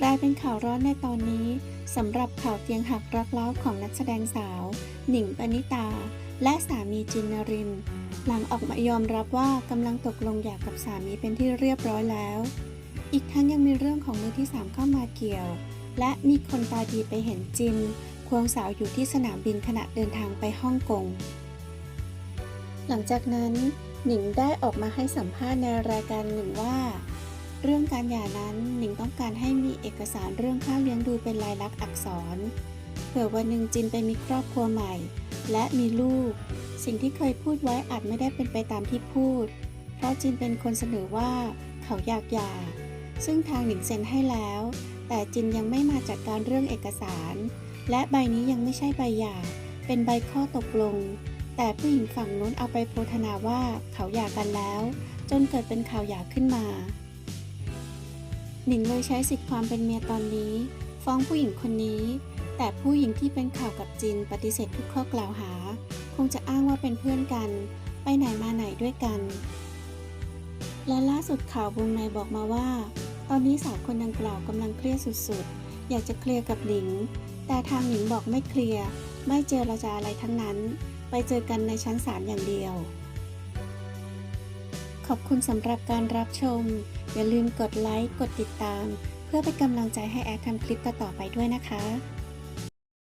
กลายเป็นข่าวร้อนในตอนนี้สำหรับข่าวเตียงหักรักเล้าของนักแสดงสาว หนิงปณิตา และสามีจินนริน หลังออกมายอมรับว่ากำลังตกลงหย่ากับสามีเป็นที่เรียบร้อยแล้ว อีกทั้งยังมีเรื่องของมือที่สามเข้ามาเกี่ยว และมีคนตาดีไปเห็นจิน ควงสาวอยู่ที่สนามบินขณะเดินทางไปฮ่องกง หลังจากนั้นหนิงได้ออกมาให้สัมภาษณ์ในรายการหนึ่งว่า เรื่องการหย่านั้นหนิงต้องการให้มีเอกสารเรื่องค่าเลี้ยงดูเป็นลายลักษณ์อักษร เผื่อวันหนึ่งจินไปมีครอบครัวใหม่ และมีลูก สิ่งที่เคยพูดไว้อาจไม่ได้เป็นไปตามที่พูด เพราะจินเป็นคนเสนอว่าเขาอยากหย่า ซึ่งทางหนิงเซ็นให้แล้ว แต่จินยังไม่มาจัดการเรื่องเอกสาร และใบนี้ยังไม่ใช่ใบหย่า เป็นใบข้อตกลง แต่ผู้หญิงฝั่งนู้นเอาไปโพธนาว่าเขาหย่ากันแล้ว จนเกิดเป็นข่าวหย่าขึ้นมา หนิงเลยใช้สิทธิความเป็นเมียตอนนี้ ฟ้องผู้หญิงคนนี้ แต่ผู้หญิงที่เป็นข่าวกับจินปฏิเสธทุกข้อกล่าวหา คงจะอ้างว่าเป็นเพื่อนกัน ไปไหนมาไหนด้วยกัน และล่าสุดข่าววงในบอกมาว่า ตอนนี้สาวคนดังกล่าวกำลังเครียดสุดๆ อยากจะเคลียร์กับหนิง แต่ทางหนิงบอกไม่เคลียร์ไม่เจรจาอะไรทั้งนั้น ไปเจอกันในชั้นศาลอย่างเดียว ขอบคุณสำหรับการรับชม อย่าลืมกดไลค์ กดติดตาม เพื่อเป็นกำลังใจให้แอดทำคลิปต่อๆไปด้วยนะคะ